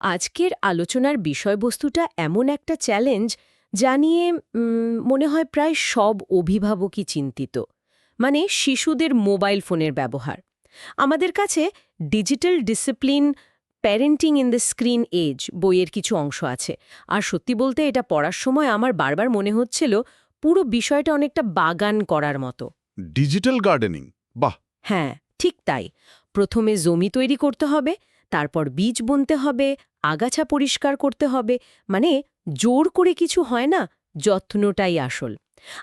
আজকের আলোচনার বিষয়বস্তুটা এমন একটা চ্যালেঞ্জ যা নিয়ে মনে হয় প্রায় সব অভিভাবকই চিন্তিত। মানে শিশুদের মোবাইল ফোনের ব্যবহার। আমাদের কাছে digital discipline parenting in the screen age বইয়ের কিছু অংশ আছে। আর সত্যি বলতে এটা পড়ার সময় আমার বারবার মনে হচ্ছিল পুরো বিষয়টা অনেকটা বাগান করার মতো। ডিজিটাল গার্ডেনিং বাহ! হ্যাঁ ঠিক তাই। প্রথমে জমি তৈরি করতে হবে তারপর বীজ বুনতে হবে, আগাছা পরিষ্কার করতে হবে মানে জোর করে কিছু হয় না, যত্নটাই আসল।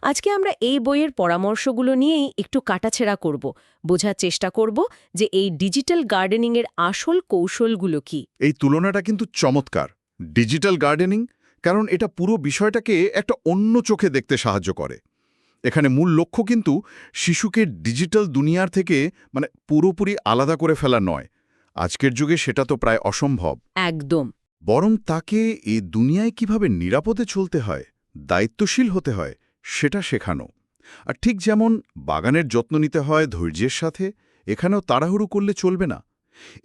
আজকে আমরা এই বইয়ের পরামর্শগুলো নিয়েই একটু কাটাছেড়া করব, বোঝার চেষ্টা করব যে এই ডিজিটাল গার্ডেনিংয়ের আসল কৌশলগুলো কি। এই তুলনাটা কিন্তু চমৎকার, ডিজিটাল গার্ডেনিং, কারণ এটা পুরো বিষয়টাকে একটা অন্য চোখে দেখতে সাহায্য করে। এখানে মূল লক্ষ্য কিন্তু শিশুকে ডিজিটাল দুনিয়ার থেকে মানে পুরোপুরি আলাদা করে ফেলা নয় আজকের যুগে সেটা তো প্রায় অসম্ভব। একদম। বরং তাকে এই দুনিয়ায় কীভাবে নিরাপদে চলতে হয় দায়িত্বশীল হতে হয় সেটা শেখানো। আর ঠিক যেমন বাগানের যত্ন নিতে হয় ধৈর্যের সাথে এখানেও তাড়াহুড়ো করলে চলবে না।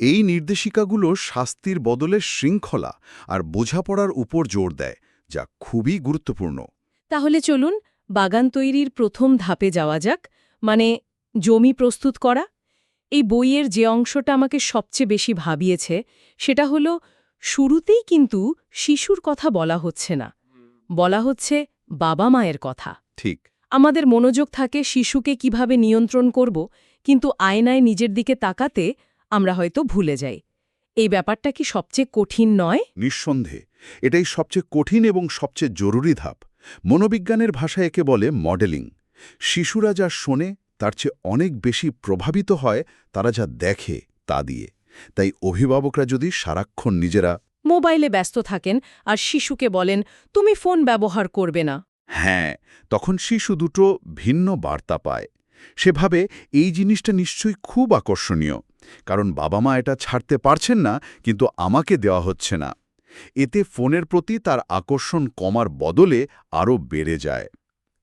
এই নির্দেশিকাগুলো শাস্তির বদলে শৃঙ্খলা আর বোঝাপড়ার উপর জোর দেয় যা খুবই গুরুত্বপূর্ণ। তাহলে চলুন বাগান তৈরির প্রথম ধাপে যাওয়া যাক মানে জমি প্রস্তুত করা। এই বইয়ের যে অংশটা আমাকে সবচেয়ে বেশি ভাবিয়েছে সেটা হলো শুরুতেই কিন্তু শিশুর কথা বলা হচ্ছে না। বলা হচ্ছে বাবা মায়ের কথা। ঠিক। আমাদের মনোযোগ থাকে শিশুকে কীভাবে নিয়ন্ত্রণ করব কিন্তু আয়নায় নিজের দিকে তাকাতে আমরা হয়তো ভুলে যাই। এই ব্যাপারটা কি সবচেয়ে কঠিন নয়? নিঃসন্দেহে। এটাই সবচেয়ে কঠিন এবং সবচেয়ে জরুরি ধাপ। মনোবিজ্ঞানের ভাষায় একে বলে মডেলিং। শিশুরা যা শোনে তার চেয়ে অনেক বেশি প্রভাবিত হয় তারা যা দেখে তা দিয়ে। তাই অভিভাবকরা যদি সারাক্ষণ নিজেরা মোবাইলে ব্যস্ত থাকেন আর শিশুকে বলেন তুমি ফোন ব্যবহার করবে না। হ্যাঁ তখন শিশু দুটো ভিন্ন বার্তা পায়। সেভাবে এই জিনিসটা নিশ্চয়ই খুব আকর্ষণীয় কারণ বাবা মা এটা ছাড়তে পারছেন না কিন্তু আমাকে দেওয়া হচ্ছে না। এতে ফোনের প্রতি তার আকর্ষণ কমার বদলে আরও বেড়ে যায়।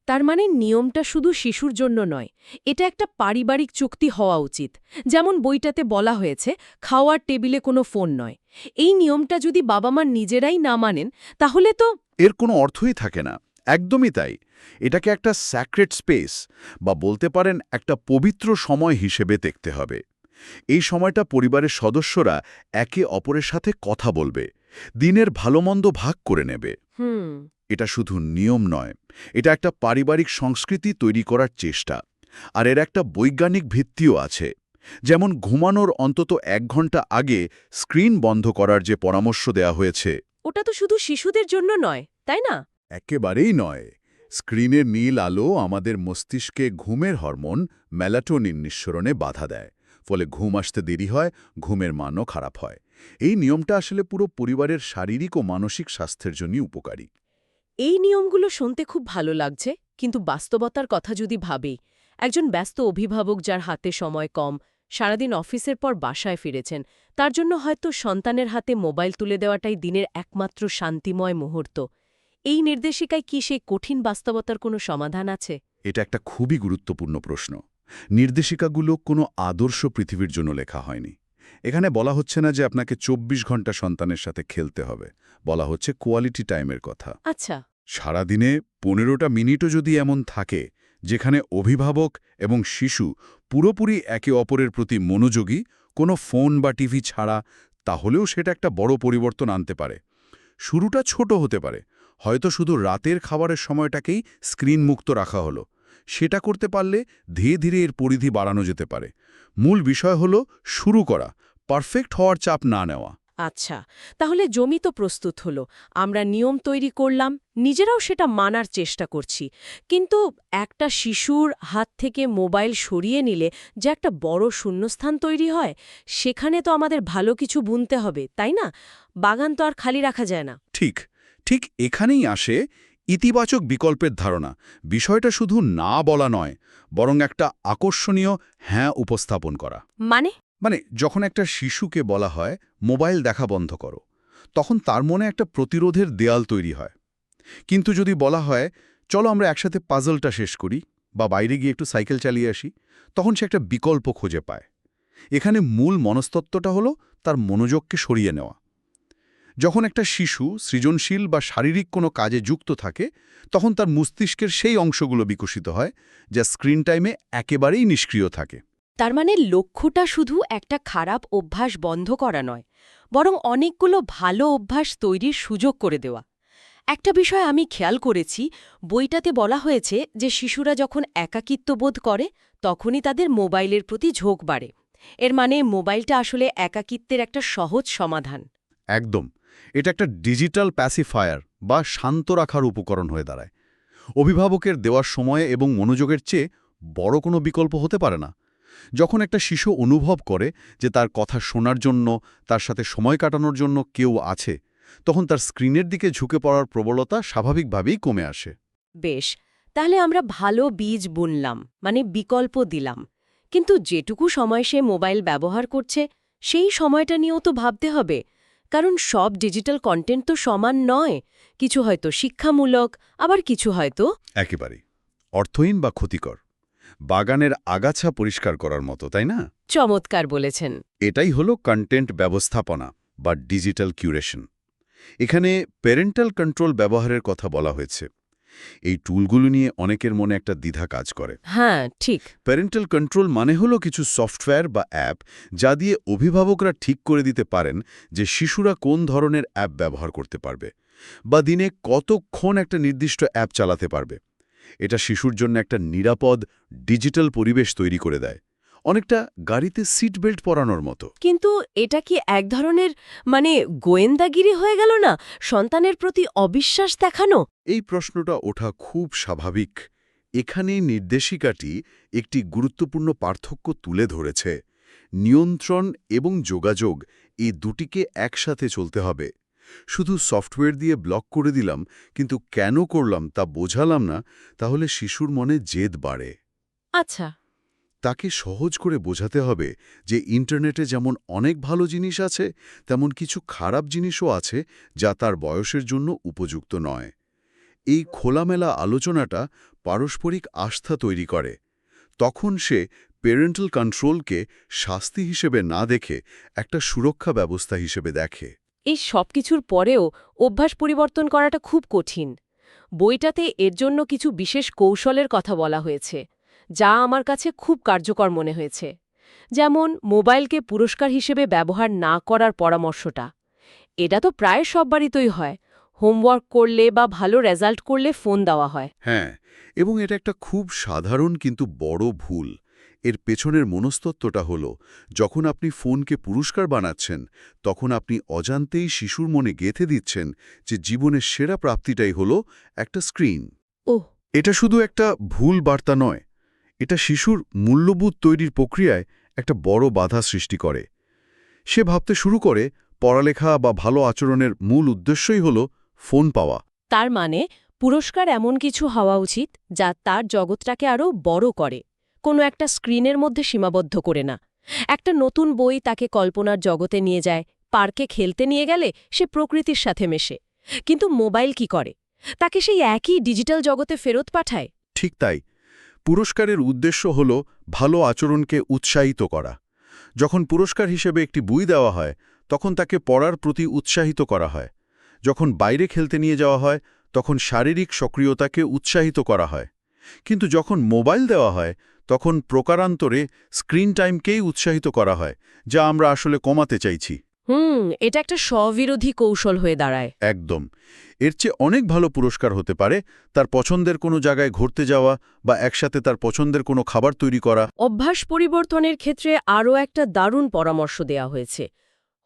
তার মানে নিয়মটা শুধু শিশুর জন্য নয়, এটা একটা পারিবারিক চুক্তি হওয়া উচিত। যেমন বইটাতে বলা হয়েছে, খাওয়ার টেবিলে কোনো ফোন নয়। এই নিয়মটা যদি বাবা মা নিজেরাই না মানেন, তাহলে তো এর কোনো অর্থই থাকে না। একদমই তাই। এটাকে একটা স্যাক্রেট স্পেস বা বলতে পারেন একটা পবিত্র সময় হিসেবে দেখতে হবে। এই সময়টা পরিবারের সদস্যরা একে অপরের সাথে কথা বলবে, দিনের ভালোমন্দ ভাগ করে নেবে। এটা শুধু নিয়ম নয় এটা একটা পারিবারিক সংস্কৃতি তৈরি করার চেষ্টা আর এর একটা বৈজ্ঞানিক ভিত্তিও আছে যেমন ঘুমানোর অন্তত এক ঘণ্টা আগে স্ক্রিন বন্ধ করার যে পরামর্শ দেয়া হয়েছে। ওটা তো শুধু শিশুদের জন্য নয় তাই না? একেবারেই নয় স্ক্রিনের নীল আলো আমাদের মস্তিষ্কে ঘুমের হরমোন ম্যালাটোনিন নিঃসরণে বাধা দেয় ফলে ঘুম আসতে দেরি হয় ঘুমের মানও খারাপ হয়। এই নিয়মটা আসলে পুরো পরিবারের শারীরিক ও মানসিক স্বাস্থ্যের জন্যই উপকারী। এই নিয়মগুলো শুনতে খুব ভালো লাগছে কিন্তু বাস্তবতার কথা যদি ভাবি একজন ব্যস্ত অভিভাবক যার হাতে সময় কম সারাদিন অফিসের পর বাসায় ফিরেছেন তার জন্য হয়তো সন্তানের হাতে মোবাইল তুলে দেওয়াটাই দিনের একমাত্র শান্তিময় মুহূর্ত। এই নির্দেশিকায় কি সেই কঠিন বাস্তবতার কোনো সমাধান আছে? এটা একটা খুবই গুরুত্বপূর্ণ প্রশ্ন। নির্দেশিকাগুলো কোনো আদর্শ পৃথিবীর জন্য লেখা হয়নি। এখানে বলা হচ্ছে না যে আপনাকে ২৪ ঘণ্টা সন্তানের সাথে খেলতে হবে। বলা হচ্ছে কোয়ালিটি টাইমের কথা। আচ্ছা। সারাদিনে পনেরোটা মিনিটও যদি এমন থাকে যেখানে অভিভাবক এবং শিশু পুরোপুরি একে অপরের প্রতি মনোযোগী কোনো ফোন বা টিভি ছাড়া তাহলেও সেটা একটা বড় পরিবর্তন আনতে পারে। শুরুটা ছোট হতে পারে। হয়তো শুধু রাতের খাবারের সময়টাকেই স্ক্রিন মুক্ত রাখা হলো। সেটা করতে পারলে ধীরে ধীরে এর পরিধি বাড়ানো যেতে পারে। মূল বিষয় হলো শুরু করা পারফেক্ট হওয়ার চাপ না নেওয়া। আচ্ছা তাহলে জমি তো প্রস্তুত হলো আমরা নিয়ম তৈরি করলাম নিজেরাও সেটা মানার চেষ্টা করছি। কিন্তু একটা শিশুর হাত থেকে মোবাইল সরিয়ে নিলে যে একটা বড় শূন্যস্থান তৈরি হয় সেখানে তো আমাদের ভালো কিছু বুনতে হবে তাই না? বাগান তো আর খালি রাখা যায় না। ঠিক ঠিক এখানেই আসে ইতিবাচক বিকল্পের ধারণা। বিষয়টা শুধু না বলা নয় বরং একটা আকর্ষণীয় হ্যাঁ উপস্থাপন করা। মানে? মানে যখন একটা শিশুকে বলা হয় মোবাইল দেখা বন্ধ করো তখন তার মনে একটা প্রতিরোধের দেয়াল তৈরি হয়। কিন্তু যদি বলা হয় চলো আমরা একসাথে পাজলটা শেষ করি বা বাইরে গিয়ে একটু সাইকেল চালিয়ে আসি তখন সে একটা বিকল্প খুঁজে পায়। এখানে মূল মনস্তত্ত্বটা হলো তার মনোযোগকে সরিয়ে নেওয়া। যখন একটা শিশু সৃজনশীল বা শারীরিক কোনো কাজে যুক্ত থাকে তখন তার মস্তিষ্কের সেই অংশগুলো বিকশিত হয় যা স্ক্রিন টাইমে একেবারেই নিষ্ক্রিয় থাকে। তার মানে লক্ষ্যটা শুধু একটা খারাপ অভ্যাস বন্ধ করা নয় বরং অনেকগুলো ভালো অভ্যাস তৈরির সুযোগ করে দেওয়া। একটা বিষয় আমি খেয়াল করেছি বইটাতে বলা হয়েছে যে শিশুরা যখন একাকিত্ব বোধ করে তখনই তাদের মোবাইলের প্রতি ঝোঁক বাড়ে। এর মানে মোবাইলটা আসলে একাকিত্বের একটা সহজ সমাধান। একদম। এটা একটা ডিজিটাল প্যাসিফায়ার বা শান্ত রাখার উপকরণ হয়ে দাঁড়ায়। অভিভাবকের দেওয়ার সময়ে এবং মনোযোগের চেয়ে বড় কোনো বিকল্প হতে পারে না। যখন একটা শিশু অনুভব করে যে তার কথা শোনার জন্য, তার সাথে সময় কাটানোর জন্য কেউ আছে, তখন তার স্ক্রিনের দিকে ঝুঁকে পড়ার প্রবলতা স্বাভাবিকভাবেই কমে আসে। বেশ, তাহলে আমরা ভালো বীজ বুনলাম মানে বিকল্প দিলাম। কিন্তু যেটুকু সময় সে মোবাইল ব্যবহার করছে, সেই সময়টা নিয়েও তো ভাবতে হবে। কারণ সব ডিজিটাল কন্টেন্ট তো সমান নয়। কিছু হয়তো শিক্ষামূলক আবার কিছু হয়তো একেবারে অর্থহীন বা ক্ষতিকর। বাগানের আগাছা পরিষ্কার করার মতো তাই না? চমৎকার বলেছেন। এটাই হলো কন্টেন্ট ব্যবস্থাপনা বা ডিজিটাল কিউরেশন এখানে প্যারেন্টাল কন্ট্রোল ব্যবহারের কথা বলা হয়েছে। এই টুলগুলো নিয়ে অনেকের মনে একটা দ্বিধা কাজ করে। হ্যাঁ ঠিক। প্যারেন্টাল কন্ট্রোল মানে হলো কিছু সফটওয়্যার বা অ্যাপ যা দিয়ে অভিভাবকরা ঠিক করে দিতে পারেন যে শিশুরা কোন ধরনের অ্যাপ ব্যবহার করতে পারবে বা দিনে কতক্ষণ একটা নির্দিষ্ট অ্যাপ চালাতে পারবে। এটা শিশুর জন্য একটা নিরাপদ ডিজিটাল পরিবেশ তৈরি করে দেয়। অনেকটা গাড়িতে সিট বেল্ট পরানোর মতো। কিন্তু এটা কি এক ধরনের মানে গোয়েন্দাগিরি হয়ে গেল না? সন্তানের প্রতি অবিশ্বাস দেখানো? এই প্রশ্নটা ওঠা খুব স্বাভাবিক। এখানে নির্দেশিকাটি একটি গুরুত্বপূর্ণ পার্থক্য তুলে ধরেছে। নিয়ন্ত্রণ এবং যোগাযোগ এই দুটিকে একসাথে চলতে হবে। শুধু সফটওয়্যার দিয়ে ব্লক করে দিলাম কিন্তু কেন করলাম তা বোঝালাম না তাহলে শিশুর মনে জেদ বাড়ে। আচ্ছা। তাকে সহজ করে বোঝাতে হবে যে ইন্টারনেটে যেমন অনেক ভালো জিনিস আছে, তেমন কিছু খারাপ জিনিসও আছে যা তার বয়সের জন্য উপযুক্ত নয়। এই খোলামেলা আলোচনাটা পারস্পরিক আস্থা তৈরি করে। তখন সে পেরেন্টাল কন্ট্রোলকে শাস্তি হিসেবে না দেখে একটা সুরক্ষা ব্যবস্থা হিসেবে দেখে। এই সব কিছুর পরেও অভ্যাস পরিবর্তন করাটা খুব কঠিন। বইটাতে এর জন্য কিছু বিশেষ কৌশলের কথা বলা হয়েছে। যা আমার কাছে খুব কার্যকর মনে হয়েছে। যেমন মোবাইলকে পুরস্কার হিসেবে ব্যবহার না করার পরামর্শটা। এটা তো প্রায় সব বাড়িতেই হয়। হোমওয়ার্ক করলে বা ভালো রেজাল্ট করলে ফোন দেওয়া হয়। হ্যাঁ এবং এটা একটা খুব সাধারণ কিন্তু বড় ভুল। এর পেছনের মনস্তত্ত্বটা হল যখন আপনি ফোনকে পুরস্কার বানাচ্ছেন তখন আপনি অজান্তেই শিশুর মনে গেঁথে দিচ্ছেন যে জীবনের সেরা প্রাপ্তিটাই হল একটা স্ক্রিন। ওহ। এটা শুধু একটা ভুল বার্তা নয় এটা শিশুর মূল্যবোধ তৈরির প্রক্রিয়ায় একটা বড় বাধা সৃষ্টি করে। সে ভাবতে শুরু করে পড়ালেখা বা ভালো আচরণের মূল উদ্দেশ্যই হল ফোন পাওয়া। তার মানে পুরস্কার এমন কিছু হওয়া উচিত যা তার জগৎটাকে আরও বড় করে। কোনো একটা স্ক্রিনের মধ্যে সীমাবদ্ধ করে না। একটা নতুন বই তাকে কল্পনার জগতে নিয়ে যায় পার্কে খেলতে নিয়ে গেলে সে প্রকৃতির সাথে মেশে। কিন্তু মোবাইল কি করে? তাকে সেই একই ডিজিটাল জগতে ফেরত পাঠায়? ঠিক তাই। পুরস্কারের উদ্দেশ্য হল ভালো আচরণকে উৎসাহিত করা। যখন পুরস্কার হিসেবে একটি বই দেওয়া হয়, তখন তাকে পড়ার প্রতি উৎসাহিত করা হয়। যখন বাইরে খেলতে নিয়ে যাওয়া হয়, তখন শারীরিক সক্রিয়তাকে উৎসাহিত করা হয়। কিন্তু যখন মোবাইল দেওয়া হয়, তখন প্রকারান্তরে স্ক্রিন টাইমকেই উৎসাহিত করা হয়, যা আমরা আসলে কমাতে চাইছি। হুম এটা একটা স্ববিরোধী কৌশল হয়ে দাঁড়ায়। একদম। এর চেয়ে অনেক ভালো পুরস্কার হতে পারে তার পছন্দের কোনো জায়গায় ঘুরতে যাওয়া বা একসাথে তার পছন্দের কোনো খাবার তৈরি করা। অভ্যাস পরিবর্তনের ক্ষেত্রে আরও একটা দারুণ পরামর্শ দেয়া হয়েছে।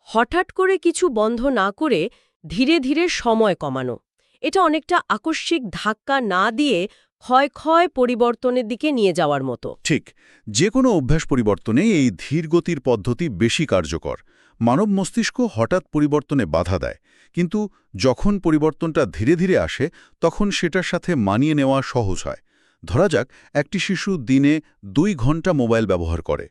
হঠাৎ করে কিছু বন্ধ না করে ধীরে ধীরে সময় কমানো। এটা অনেকটা আকস্মিক ধাক্কা না দিয়ে ক্ষয় ক্ষয় পরিবর্তনের দিকে নিয়ে যাওয়ার মতো। ঠিক যে কোনো অভ্যাস পরিবর্তনে এই ধীরগতির পদ্ধতি বেশি কার্যকর। মানব মস্তিষ্ক হঠাৎ পরিবর্তনে বাধা দেয় কিন্তু যখন পরিবর্তনটা ধীরে ধীরে আসে তখন সেটার সাথে মানিয়ে নেওয়া সহজ হয়। ধরা যাক একটি শিশু দিনে দুই ঘণ্টা মোবাইল ব্যবহার করে।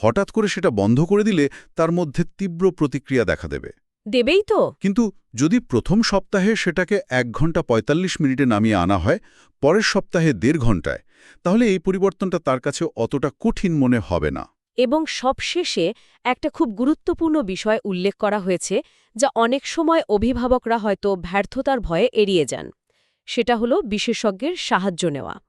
হঠাৎ করে সেটা বন্ধ করে দিলে তার মধ্যে তীব্র প্রতিক্রিয়া দেখা দেবে। দেবেই তো। কিন্তু যদি প্রথম সপ্তাহে সেটাকে এক ঘণ্টা ৪৫ মিনিটে নামিয়ে আনা হয় পরের সপ্তাহে দেড় ঘন্টায় তাহলে এই পরিবর্তনটা তার কাছে অতটা কঠিন মনে হবে না। এবং সবশেষে একটা খুব গুরুত্বপূর্ণ বিষয় উল্লেখ করা হয়েছে, যা অনেক সময় অভিভাবকরা হয়তো ব্যর্থতার ভয়ে এড়িয়ে যান। সেটা হলো বিশেষজ্ঞের সাহায্য নেওয়া।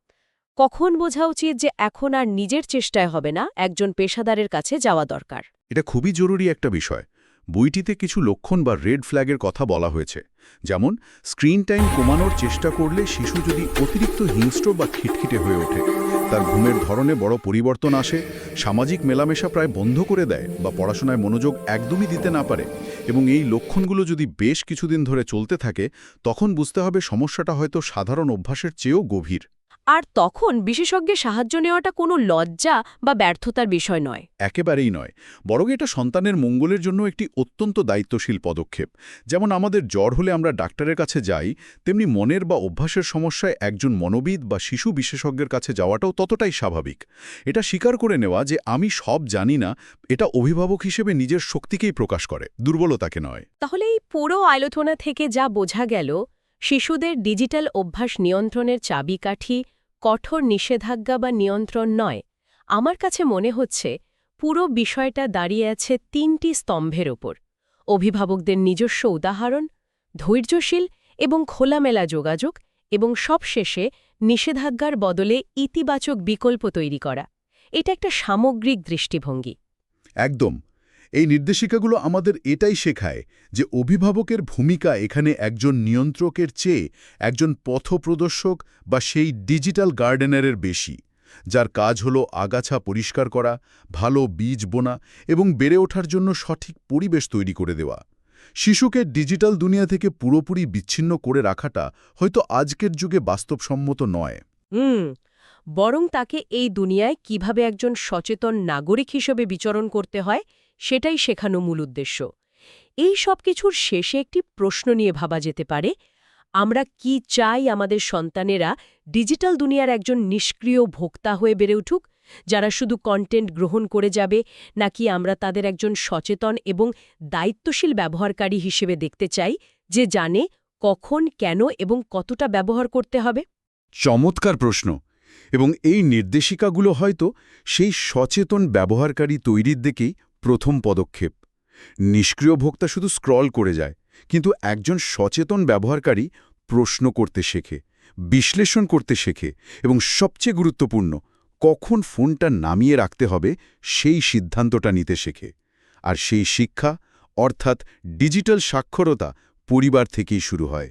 কখন বোঝা উচিত যে এখন আর নিজের চেষ্টায় হবে না, একজন পেশাদারের কাছে যাওয়া দরকার। এটা খুবই জরুরি একটা বিষয়। বইটিতে কিছু লক্ষণ বা রেড ফ্ল্যাগের কথা বলা হয়েছে, যেমন, স্ক্রিন টাইম কমানোর চেষ্টা করলে শিশু যদি অতিরিক্ত হিংস্র বা খিটখিটে হয়ে ওঠে, তার ঘুমের ধরনে বড় পরিবর্তন আসে, সামাজিক মেলামেশা প্রায় বন্ধ করে দেয় বা পড়াশোনায় মনোযোগ একদমই দিতে না পারে এবং এই লক্ষণগুলো যদি বেশ কিছুদিন ধরে চলতে থাকে, তখন বুঝতে হবে সমস্যাটা হয়তো সাধারণ অভ্যাসের চেয়েও গভীর। আর তখন বিশেষজ্ঞের সাহায্য নেওয়াটা কোনো লজ্জা বা ব্যর্থতার বিষয় নয়। একেবারেই নয়। বরং এটা সন্তানের মঙ্গলের জন্য একটি অত্যন্ত দায়িত্বশীল পদক্ষেপ। যেমন আমাদের জ্বর হলে আমরা ডাক্তারের কাছে যাই তেমনি মনের বা অভ্যাসের সমস্যায় একজন মনোবিদ বা শিশু বিশেষজ্ঞের কাছে যাওয়াটাও ততটাই স্বাভাবিক। এটা স্বীকার করে নেওয়া যে আমি সব জানি না এটা অভিভাবক হিসেবে নিজের শক্তিকেই প্রকাশ করে দুর্বলতাকে নয়। তাহলে এই পুরো আলোচনা থেকে যা বোঝা গেল শিশুদের ডিজিটাল অভ্যাস নিয়ন্ত্রণের চাবিকাঠি, কঠোর নিষেধাজ্ঞা বা নিয়ন্ত্রণ নয়। আমার কাছে মনে হচ্ছে, পুরো বিষয়টা দাঁড়িয়ে আছে তিনটি স্তম্ভের ওপর। অভিভাবকদের নিজস্ব উদাহরণ, ধৈর্যশীল এবং খোলামেলা যোগাযোগ এবং সবশেষে নিষেধাজ্ঞার বদলে ইতিবাচক বিকল্প তৈরি করা। এটা একটা সামগ্রিক দৃষ্টিভঙ্গি। একদম। এই নির্দেশিকাগুলো আমাদের এটাই শেখায় যে অভিভাবকের ভূমিকা এখানে একজন নিয়ন্ত্রকের চেয়ে একজন পথপ্রদর্শক বা সেই ডিজিটাল গার্ডেনারের বেশি। যার কাজ হলো আগাছা পরিষ্কার করা, ভালো বীজ বোনা এবং বেড়ে ওঠার জন্য সঠিক পরিবেশ তৈরি করে দেওয়া। শিশুকে ডিজিটাল দুনিয়া থেকে পুরোপুরি বিচ্ছিন্ন করে রাখাটা হয়তো আজকের যুগে বাস্তবসম্মত নয়। হুম, বরং তাকে এই দুনিয়ায় কীভাবে একজন সচেতন নাগরিক হিসেবে বিচরণ করতে হয় সেটাই শেখানো মূল উদ্দেশ্য। এই সব কিছুর শেষে একটি প্রশ্ন নিয়ে ভাবা যেতে পারে, আমরা কি চাই আমাদের সন্তানেরা ডিজিটাল দুনিয়ার একজন নিষ্ক্রিয় ভোক্তা হয়ে বেড়ে উঠুক, যারা শুধু কন্টেন্ট গ্রহণ করে যাবে, নাকি আমরা তাদের একজন সচেতন এবং দায়িত্বশীল ব্যবহারকারী হিসেবে দেখতে চাই, যে জানে কখন, কেন এবং কতটা ব্যবহার করতে হবে? চমৎকার প্রশ্ন। এবং এই নির্দেশিকাগুলো হয়তো সেই সচেতন ব্যবহারকারী তৈরির দিকেই প্রথম পদক্ষেপ। নিষ্ক্রিয় ভোক্তা শুধু স্ক্রল করে যায়, কিন্তু একজন সচেতন ব্যবহারকারী প্রশ্ন করতে শেখে, বিশ্লেষণ করতে শেখে এবং সবচেয়ে গুরুত্বপূর্ণ, কখন ফোনটা নামিয়ে রাখতে হবে সেই সিদ্ধান্তটা নিতে শেখে। আর সেই শিক্ষা, অর্থাৎ ডিজিটাল সাক্ষরতা পরিবার থেকেই শুরু হয়।